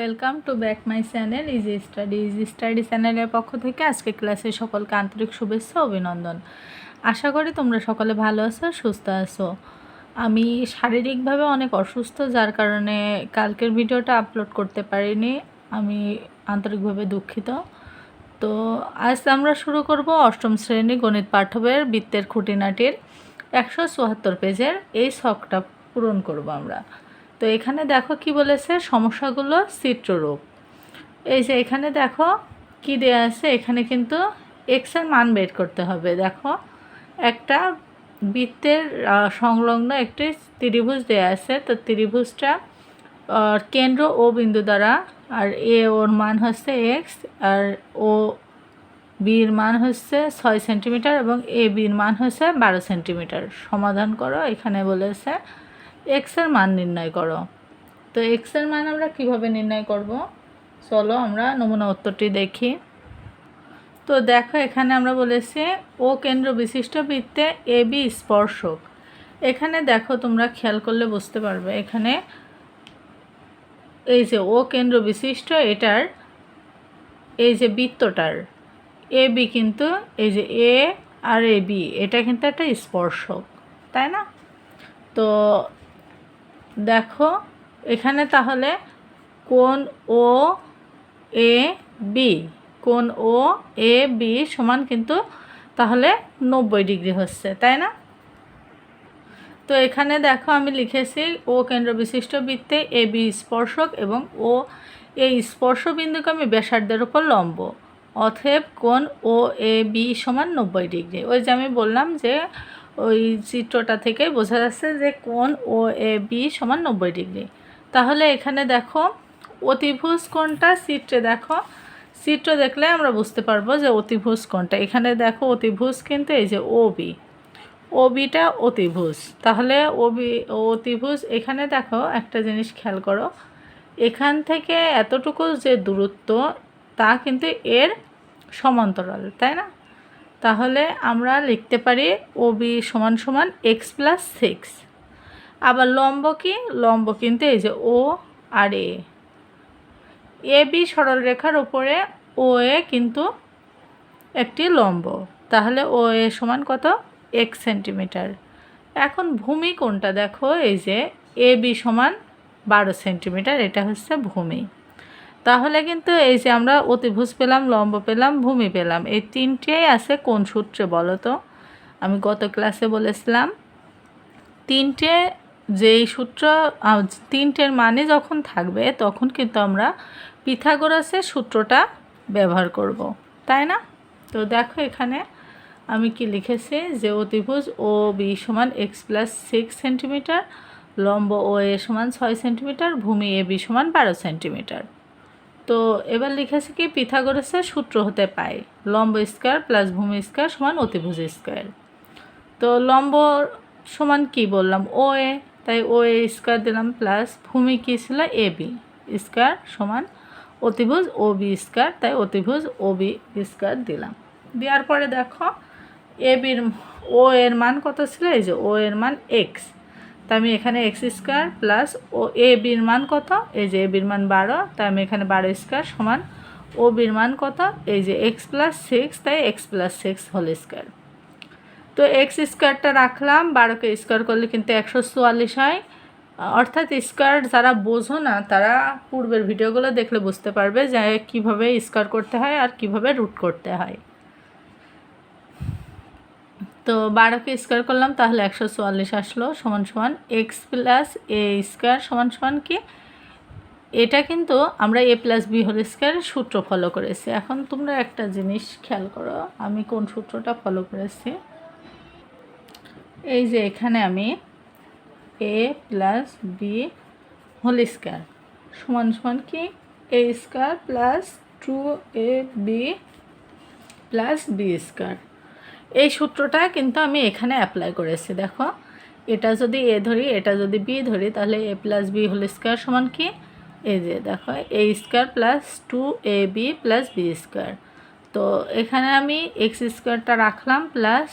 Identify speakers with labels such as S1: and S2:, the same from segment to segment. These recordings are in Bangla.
S1: Welcome to back my channel easy study easy study চ্যানেলের পক্ষ থেকে আজকে ক্লাসে সকলকে আন্তরিক শুভেচ্ছা, অভিনন্দন। আশা করি তোমরা সকলে ভালো আছো, সুস্থ আছো। আমি শারীরিকভাবে অনেক অসুস্থ, যার কারণে কালকের ভিডিওটা আপলোড করতে পারিনি। আমি আন্তরিকভাবে দুঃখিত। তো আজ আমরা শুরু করব অষ্টম শ্রেণি গণিত পাঠ্যবইয়ের বৃত্তের খুঁটিনাটির একশো চুয়াত্তর পেজের এই শখটা পূরণ করব আমরা। তো এখানে দেখো কি বলেছে? সমস্যাগুলো চিত্ররূপ। এই যে এখানে দেখো কি দেয়া আছে? এখানে কিন্তু এক্সের মান বের করতে হবে। দেখো, একটা বৃত্তের সংলগ্ন একটি ত্রিভুজ দেয়া আছে। তো ত্রিভুজটা কেন্দ্র ও বিন্দু দ্বারা, আর এ ওর মান হচ্ছে এক্স আর ও বির মান হচ্ছে ছয় সেন্টিমিটার এবং এ বির মান হচ্ছে বারো সেন্টিমিটার। সমাধান করো, এখানে বলেছে এক্সের মান নির্ণয় করো। তো এক্সের মান আমরা কীভাবে নির্ণয় করব? চলো আমরা নমুনা উত্তরটি দেখি। তো দেখো, এখানে আমরা বলেছি ও কেন্দ্র বিশিষ্ট বৃত্তে এ বি স্পর্শক। এখানে দেখো, তোমরা খেয়াল করলে বুঝতে পারবে, এখানে এই যে ও কেন্দ্র বিশিষ্ট, এটার এই যে বৃত্তটার, এ বি কিন্তু এই যে এ আর এ বি, এটা কিন্তু একটা স্পর্শক, তাই না? তো দেখো, এখানে তাহলে কোন ও এ বি, কোন ও এ বি সমান কিন্তু তাহলে নব্বই ডিগ্রি হচ্ছে, তাই না? তো এখানে দেখো আমি লিখেছি ও কেন্দ্র বিশিষ্ট বৃত্তে এ বি স্পর্শক এবং ও এই স্পর্শ বিন্দুকে আমি ব্যাসার্ধের উপর লম্ব অথব কোন ও এ বি সমান নব্বই ডিগ্রি। ওই যে আমি বললাম যে ওই চিত্রটা থেকে বোঝা যাচ্ছে যে কোণ ও এ বি সমান নব্বই ডিগ্রি। তাহলে এখানে দেখো, অতিভুজ কোণটা চিত্রে দেখো। চিত্র দেখলে আমরা বুঝতে পারব যে অতিভুজ কোণটা। এখানে দেখো অতিভুজ কিন্তু এই যে ও বি। ও বিটা অতিভুজ। তাহলে ও বি অতিভুজ, এখানে দেখো একটা জিনিস খেয়াল করো। এখান থেকে এতটুকু যে দূরত্ব, তা কিন্তু এর সমান্তরাল, তাই না? তাহলে আমরা লিখতে পারি ও বি সমান সমান এক্স প্লাস সিক্স আবার লম্ব কি? লম্ব কিন্তু এই যে ও আর এ এ বি সরলরেখার উপরে ও এ কিন্তু একটি লম্ব। তাহলে ও এ সমান কত? এক সেন্টিমিটার এখন ভূমি কোনটা? দেখো এই যে এ বি সমান বারো সেন্টিমিটার এটা হচ্ছে ভূমি। তাহলে কিন্তু এই যে আমরা অতিভুজ পেলাম, লম্ব পেলাম, ভূমি পেলাম, এই তিনটেই আছে কোন সূত্রে বলো তো? আমি গত ক্লাসে বলেছিলাম, তিনটে যেই সূত্র তিনটের মানে যখন থাকবে, তখন কিন্তু আমরা পিথাগোরাসের সূত্রটা ব্যবহার করব, তাই না? তো দেখো এখানে আমি কি লিখেছি যে অতিভুজ ও বি সমান এক্স প্লাস সিক্স সেন্টিমিটার, লম্ব ও এ সমান ছয় সেন্টিমিটার, ভূমি এ বি সমান বারো সেন্টিমিটার। তো এবার লিখেছে কি, পিথাগোরাসের সূত্র হতে পায়। লম্ব স্কোয়ার প্লাস ভূমি স্কোয়ার সমান অতিভুজ স্কোয়ার। তো লম্ব সমান কি বললাম? ও এ, তাই ও এ স্কোয়ার দিলাম প্লাস ভূমি কী ছিল? A B. স্কোয়ার সমান অতিভুজ ও বি স্কোয়ার, তাই অতিভুজ ও বি স্কোয়ার দিলাম। দেওয়ার পরে দেখো, এ বির ও এর মান কত ছিল? এই যে ও এর মান এক্স তাই আমি এখানে x square plus O A বির মান কত? এই যে এ বির মান বারো তাই আমি এখানে বারো স্কোয়ার সমান ও বির মান কত? এই যে এক্স প্লাস সিক্স তাই x plus six whole square তো এক্স স্কোয়ারটা রাখলাম, বারোকে স্কোয়ার করলে কিন্তু একশো চুয়াল্লিশ হয়। অর্থাৎ স্কোয়ার যারা বোঝো না, তারা পূর্বের ভিডিওগুলো দেখলে বুঝতে পারবে যে কীভাবে স্কোয়ার করতে হয় আর কীভাবে রুট করতে হয়। তো বারোকে স্কোয়ার করলাম, তাহলে একশো চুয়াল্লিশ আসলো, সমান সমান এক্স প্লাস এ স্কোয়ার সমান সমান কি? এটা কিন্তু আমরা এ প্লাস বি হোল স্কোয়ারের সূত্র ফলো করেছি। এখন তোমরা একটা জিনিস খেয়াল করো, আমি কোন সূত্রটা ফলো করেছি? এই যে এখানে আমি A plus B whole square সমান সমান কি? A square plus two A B plus B square. এই সূত্রটা কিন্তু আমি এখানে অ্যাপ্লাই করেছি, দেখো। এটা যদি এ ধরি, এটা যদি বি ধরি, তাহলে A plus B whole square সমান কি? এই যে, দেখো, A square plus two A B plus B square তো এখানে আমি এক্স স্কোয়ারটা রাখলাম প্লাস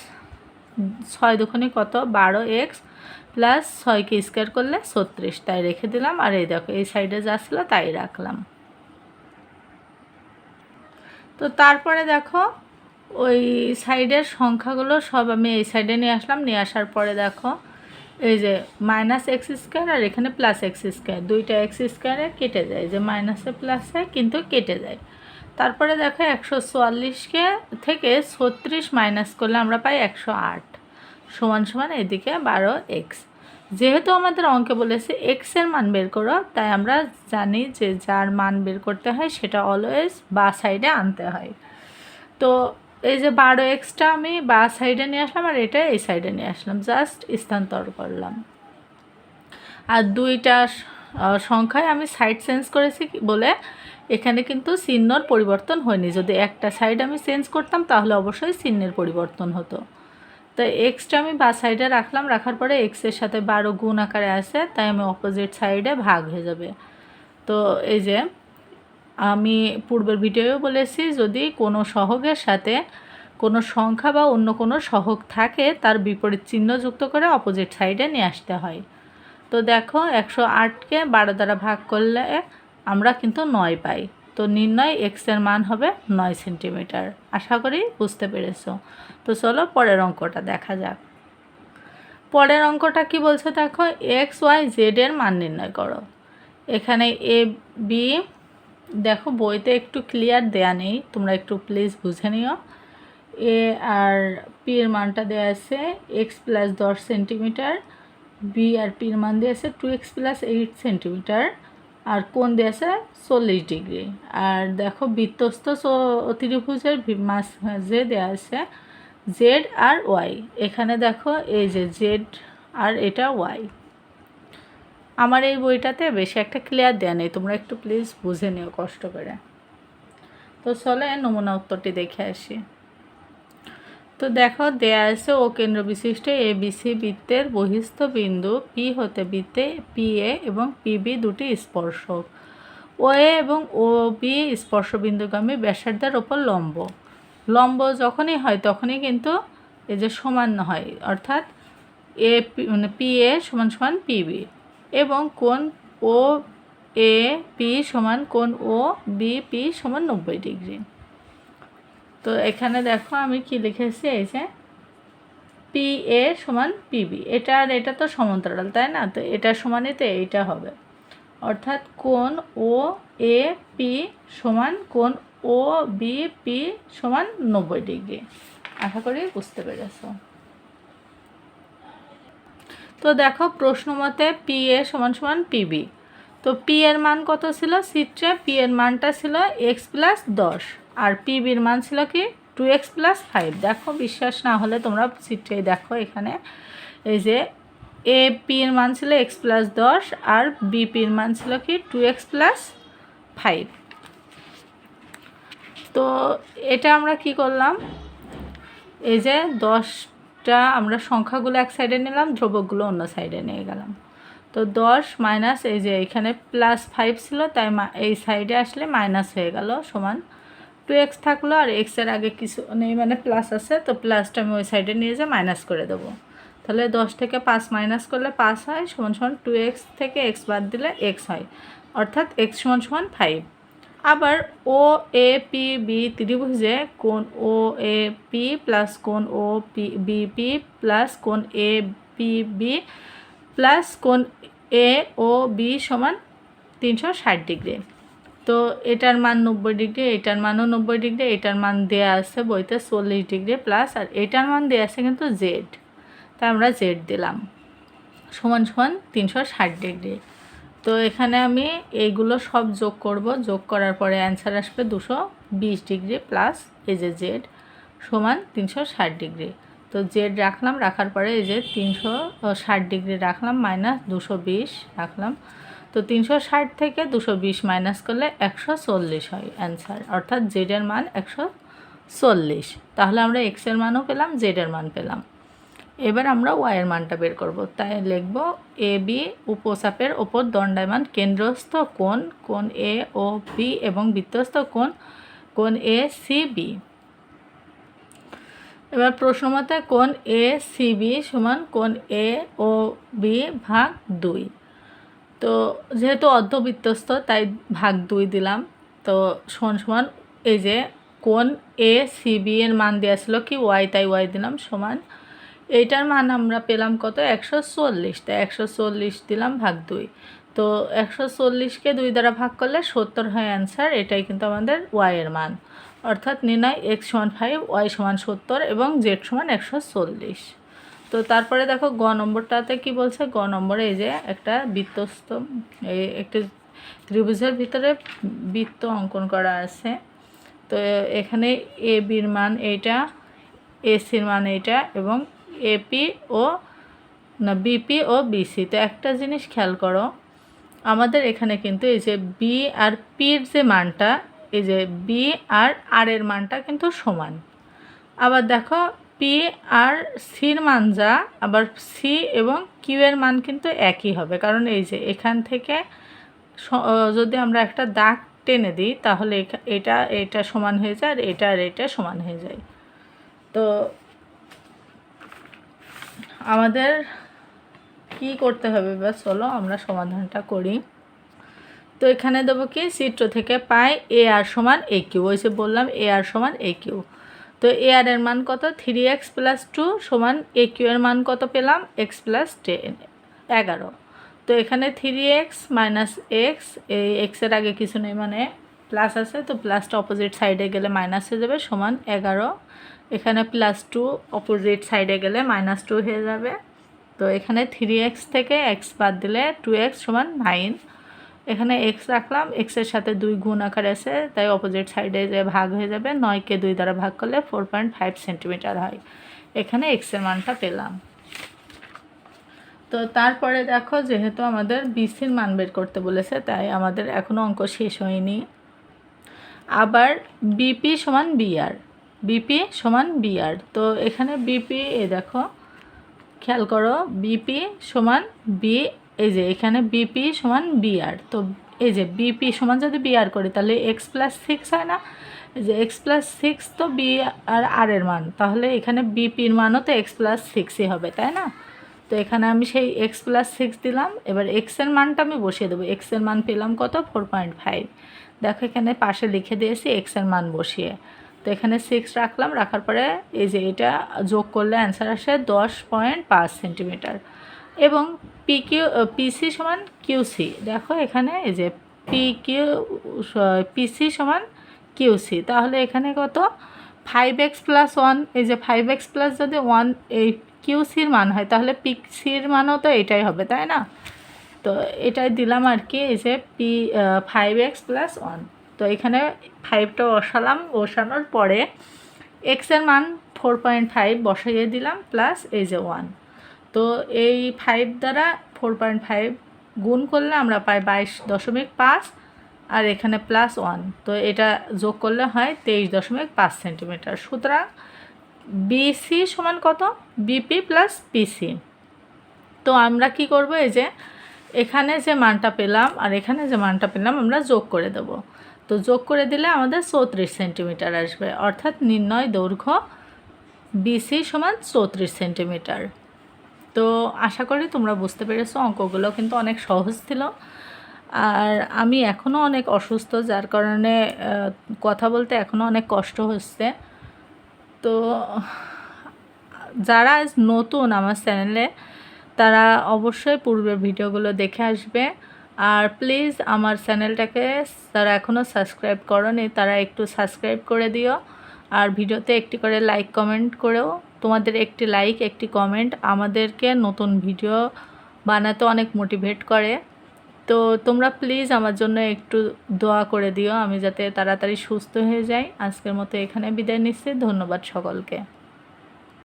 S1: ছয় দুখানি কত? বারো এক্স প্লাস ছয়কে স্কোয়ার করলে ছত্রিশ, তাই রেখে দিলাম। আর এই দেখো, এই সাইডে যা ছিল তাই রাখলাম। তো তারপরে দেখো ওই সাইডের সংখ্যাগুলো সব আমি এই সাইডে নিয়ে আসলাম, নিয়ে আসার পরে দেখো, এই যে মাইনাস এক্স স্কোয়ার আর এখানে প্লাস এক্স স্কোয়ার দুইটা এক্স স্কোয়ারে কেটে যায়, যে মাইনাসে প্লাসে কিন্তু কেটে যায়। তারপরে দেখো একশো চুয়াল্লিশকে থেকে ছত্রিশ মাইনাস করলে আমরা পাই একশো আট, সমান সমান এদিকে বারো এক্স যেহেতু আমাদের অঙ্কে বলেছে এক্সের মান বের করো, তাই আমরা জানি যে যার মান বের করতে হয় সেটা অলওয়েজ বা সাইডে আনতে হয়। তো এই যে বারো এক্সটা আমি বা সাইডে নিয়ে আসলাম আর এটা এই সাইডে নিয়ে আসলাম। জাস্ট স্থানান্তর করলাম। আর দুইটা সংখ্যায় আমি সাইড চেঞ্জ করেছি বলে এখানে কিন্তু চিহ্নর পরিবর্তন হয়নি। যদি একটা সাইড আমি চেঞ্জ করতাম তাহলে অবশ্যই চিহ্নের পরিবর্তন হতো। তো এক্সটা আমি বা সাইডে রাখলাম, রাখার পরে এক্সের সাথে বারো গুণ আকারে আছে, তাই আমি অপোজিট সাইডে ভাগ হয়ে যাবে। তো এই যে আমি পূর্বের ভিডিওও বলেছি, যদি কোনো সহগের সাথে কোনো সংখ্যা বা অন্য কোনো সহগ থাকে, তার বিপরীত চিহ্ন যুক্ত করে অপোজিট সাইডে নিয়ে আসতে হয়। তো দেখো, একশো আটকে বারো দ্বারা ভাগ করলে আমরা কিন্তু নয় পাই। তো নির্ণয় এক্সের মান হবে নয় সেন্টিমিটার। আশা করি বুঝতে পেরেছ। তো চলো পরের অঙ্কটা দেখা যাক। পরের অঙ্কটা কি বলছে দেখো? এক্স ওয়াই জেড এর মান নির্ণয় করো। এখানে এ বি দেখো, বইতে একটু ক্লিয়ার দেয়া নেই। তোমরা একটু প্লিজ বুঝে নিও। এ আর পি এর মানটা দেওয়া আছে এক্স প্লাস দশ সেন্টিমিটার বি আর পির মান দেওয়া আছে two x plus eight centimetre আর কোন দেওয়া আছে চল্লিশ ডিগ্রি আর দেখো বৃত্তস্থ চ- ত্রিভুজের ভি- মাঝে দেওয়া আছে জেড আর ওয়াই এখানে দেখো, এই যে জেড আর এটা ওয়াই আমার এই বইটাতে বেশি একটা ক্লিয়ার দেয়া নেই। তোমরা একটু প্লিজ বুঝে নিও কষ্ট করে। তো চলে নমুনা উত্তরটি দেখে আসি। তো দেখো, দেয়া আছে, ও কেন্দ্র বিশিষ্ট এ বিসি বৃত্তের বহিস্থ বিন্দু পি হতে বৃত্তে পি এ এবং পিবি দুটি স্পর্শক। ও এ এবং ও বি স্পর্শবিন্দুগামী ব্যাসার্ধের ওপর লম্ব। লম্ব যখনই হয়, তখনই কিন্তু এই যে সমান হয়, অর্থাৎ এ মানে পি এ সমান সমান পিবি এবং কোন ও এ পি সমান কোন ও বি পি সমান নব্বই ডিগ্রি। তো এখানে দেখো আমি কি লিখেছি, এই যে পি এ সমান পিবি এটা আর এটা তো সমান্তরাল, তাই না? তো এটা সমানই তো এইটা হবে। অর্থাৎ কোন ও এ পি সমান কোন ও বি পি সমান নব্বই ডিগ্রি। আশা করি বুঝতে পেরেছ। তো দেখো প্রশ্ন মতে পি এ সমান সমান পিবি তো পি এর মান কত ছিল? সিট্রে পি এর মানটা ছিল এক্স প্লাস দশ। আর পিবির মান ছিল কি? টু এক্স প্লাস ফাইভ দেখো, বিশ্বাস না হলে তোমরা সিট্রে দেখো এখানে। এই যে এ পির মান ছিল এক্স প্লাস দশ, আর বিপির মান ছিল কি? টু এক্স প্লাস ফাইভ তো এটা আমরা কি করলাম? এই যে দশটা আমরা সংখ্যাগুলো এক সাইডে নিলাম, ধ্রুবকগুলো অন্য সাইডে নিয়ে গেলাম। তো দশ মাইনাস এই যে এখানে প্লাস ফাইভ ছিল, তাই এই সাইডে আসলে মাইনাস হয়ে গেল সমান টু এক্স থাকল, আর এক্সের আগে কিছু নেই মানে প্লাস আছে, তো প্লাসটা আমি ওই সাইডে নিয়ে যেয়ে মাইনাস করে দেবো। তাহলে দশ থেকে পাঁচ মাইনাস করলে পাঁচ হয়, সমান সমান টু এক্স থেকে এক্স বাদ দিলে এক্স হয়। অর্থাৎ এক্স সমান সমান ফাইভ আবার ও এ পি বি ত্রিভুজে কোন ও এ পি প্লাস কোন O P B P plus কোন এ পি বি প্লাস কোন এ ও বি সমান তিনশো ষাট ডিগ্রি। তো এটার মান নব্বই ডিগ্রি, এটার মানও নব্বই ডিগ্রি, এটার মান দেয়া আছে বইতে চল্লিশ ডিগ্রি প্লাস, আর এটার মান দেয়া আছে কিন্তু জেড। তাই আমরা জেড দিলাম। সমান সমান তিনশো ষাট ডিগ্রি। তো এখানে আমি এইগুলো সব যোগ করব। যোগ করার পরে অ্যান্সার আসবে দুশো বিশ ডিগ্রি প্লাস এই যে জেড সমান তিনশো ষাট ডিগ্রি। তো জেড রাখলাম, রাখার পরে এই যে তিনশো ষাট ডিগ্রি রাখলাম মাইনাস দুশো বিশ রাখলাম। তো তিনশো ষাট থেকে দুশো বিশ মাইনাস করলে একশো চল্লিশ হয় অ্যান্সার অর্থাৎ জেডের মান একশো চল্লিশ। তাহলে আমরা এক্সের মানও পেলাম জেডের মান পেলাম। এবার আমরা ওয়াইয়ের মানটা বের করব। তাই লিখব এ বি উপচাপের ওপর দণ্ডায়মান কেন্দ্রস্থ কোণ কোণ এ ও বি এবং বৃত্তস্থ কোণ কোণ এ সি বি এবার প্রশ্ন মতে কোণ এ সি বি সমান কোণ এ ও বি ভাগ দুই। তো যেহেতু অর্ধবৃত্তস্থ, তাই ভাগ দুই দিলাম। তো সমান সমান এই যে কোন এ সিবি এর মান দেওয়া ছিল কি? ওয়াই তাই ওয়াই দিলাম। সমান এইটার মান আমরা পেলাম কত? একশো চল্লিশ। তাই একশো চল্লিশ দিলাম ভাগ দুই। তো একশো চল্লিশকে দুই দ্বারা ভাগ করলে সত্তর হয় অ্যান্সার এটাই কিন্তু আমাদের ওয়াইয়ের মান। অর্থাৎ নির্ণয় এক্স সমান ফাইভ ওয়াই সমান সত্তর এবং জেড সমান একশো চল্লিশ। তো তারপরে দেখো গ নম্বরটাতে কি বলছে? গ নম্বরে এই যে একটা বৃত্তস্ত এই একটি ত্রিভুজের ভিতরে বৃত্ত অঙ্কন করা আছে। তো এখানে এ বির মান এইটা এসির মান এইটা এবং এপি ও, না বিপি ও বিসি তো একটা জিনিস খেয়াল করো, আমাদের এখানে কিন্তু এই যে বি আর পির যে মানটা, এই যে বি আর আর এর মানটা কিন্তু সমান। আবার দেখো পি আর সির মান যা, আবার সি এবং কিউ এর মান কিন্তু একই হবে। কারণ এই যে এখান থেকে যদি আমরা একটা দাগ টেনে দিই, তাহলে এটা এটা সমান হয়ে যায় আর এটা আর এটা সমান হয়ে যায়। তো আমাদের কি করতে হবে? বা চলো আমরা সমাধানটা করি। তো এখানে দেবো কি? চিত্র থেকে পাই এ আর সমান এ কিউ। ওই যে বললাম, এ আর সমান এ কিউ। তো এ আর এর মান কত? থ্রি এক্স প্লাস টু সমান এ কিউ এর মান কত পেলাম? এক্স প্লাস টেন, এগারো। তো এখানে থ্রি এক্স মাইনাস এক্স এই এক্সের আগে কিছু নেই মানে প্লাস আছে, তো প্লাসটা অপোজিট সাইডে গেলে মাইনাস হয়ে যাবে সমান এগারো। এখানে প্লাস টু অপোজিট সাইডে গেলে মাইনাস টু হয়ে যাবে। তো এখানে থ্রি এক্স থেকে এক্স বাদ দিলে টু এক্স সমান নাইন এখানে এক্স রাখলাম এক্সের সাথে দুই গুণ আকার আছে, তাই অপোজিট সাইডে যে ভাগ হয়ে যাবে নয়কে দুই দ্বারা ভাগ করলে ফোর পয়েন্ট ফাইভ সেন্টিমিটার হয়। এখানে এক্সের মানটা পেলাম। তো তারপরে দেখো, যেহেতু আমাদের বিসির মান বের করতে বলেছে, তাই আমাদের এখনও অঙ্ক শেষ হয়নি। আবার বিপি সমান বিআর বিপি সমান বিআর। তো এখানে বিপি, এ দেখো, খেয়াল করো, বিপি সমান বি, এই যে এখানে বিপি সমান বিআর। তো এই যে বিপি সমান যদি বিআর করি, তাহলে এক্স প্লাস সিক্স হয় না? এই যে এক্স প্লাস সিক্স তো বি আর আর এর মান, তাহলে এখানে বিপির মানও তো এক্স প্লাস সিক্সই হবে, তাই না? তো এখানে আমি সেই এক্স প্লাস সিক্স দিলাম, এবার এক্সের মানটা আমি বসিয়ে দেবো। এক্সের মান পেলাম কত? Four point five. দেখো এখানে পাশে লিখে দিয়েছি এক্সের মান বসিয়ে। তো এখানে সিক্স রাখলাম, রাখার পরে এই যে এটা যোগ করলে অ্যান্সার আসে দশ পয়েন্ট পাঁচ সেন্টিমিটার এবং পি কিউ পিসি সমান কিউসি দেখো এখানে এই যে পি কিউ পিসি সমান কিউসি তাহলে এখানে কত? ফাইভ এক্স প্লাস ওয়ান এই যে ফাইভ এক্স প্লাস যদি ওয়ান এই কিউসির মান হয়, তাহলে পিক্সির মানও তো এটাই হবে, তাই না? তো এটাই দিলাম আর কি, এই যে P five x plus one তো এখানে ফাইভটা বসালাম, বসানোর পরে এক্সের মান ফোর পয়েন্ট ফাইভ বসাইয়ে দিলাম প্লাস এই যে ওয়ান তো এই ফাইভ দ্বারা ফোর পয়েন্ট ফাইভ গুণ করলে আমরা পাই বাইশ দশমিক পাঁচ আর এখানে প্লাস ওয়ান তো এটা যোগ করলে হয় তেইশ দশমিক পাঁচ সেন্টিমিটার সুতরাং বিসি সমান কত? বিপি প্লাস পিসি তো আমরা কি করব? এই যে এখানে যে মানটা পেলাম আর এখানে যে মানটা পেলাম আমরা যোগ করে দেব। তো যোগ করে দিলে আমাদের চৌত্রিশ সেন্টিমিটার আসবে। অর্থাৎ নির্ণয় দৈর্ঘ্য বিসি সমান চৌত্রিশ সেন্টিমিটার। তো আশা করি তোমরা বুঝতে পেরেছ, অঙ্কগুলো কিন্তু অনেক সহজ ছিল। আর আমি এখনও অনেক অসুস্থ, যার কারণে কথা বলতে এখনও অনেক কষ্ট হচ্ছে। তো যারা নতুন আমার চ্যানেলে, তারা অবশ্যই পূর্বের ভিডিওগুলো দেখে আসবে। আর প্লিজ আমার চ্যানেলটাকে যারা এখনও সাবস্ক্রাইব করনি, তারা একটু সাবস্ক্রাইব করে দিও। আর ভিডিওতে একটি করে লাইক কমেন্ট করেও। তোমাদের একটি লাইক একটি কমেন্ট আমাদেরকে নতুন ভিডিও বানাতে অনেক মোটিভেট করে। তো তোমরা প্লিজ আমার জন্য একটু দোয়া করে দিও, আমি যাতে তাড়াতাড়ি সুস্থ হয়ে যাই। আজকের মতো এখানে বিদায় নিচ্ছি। ধন্যবাদ সকলকে।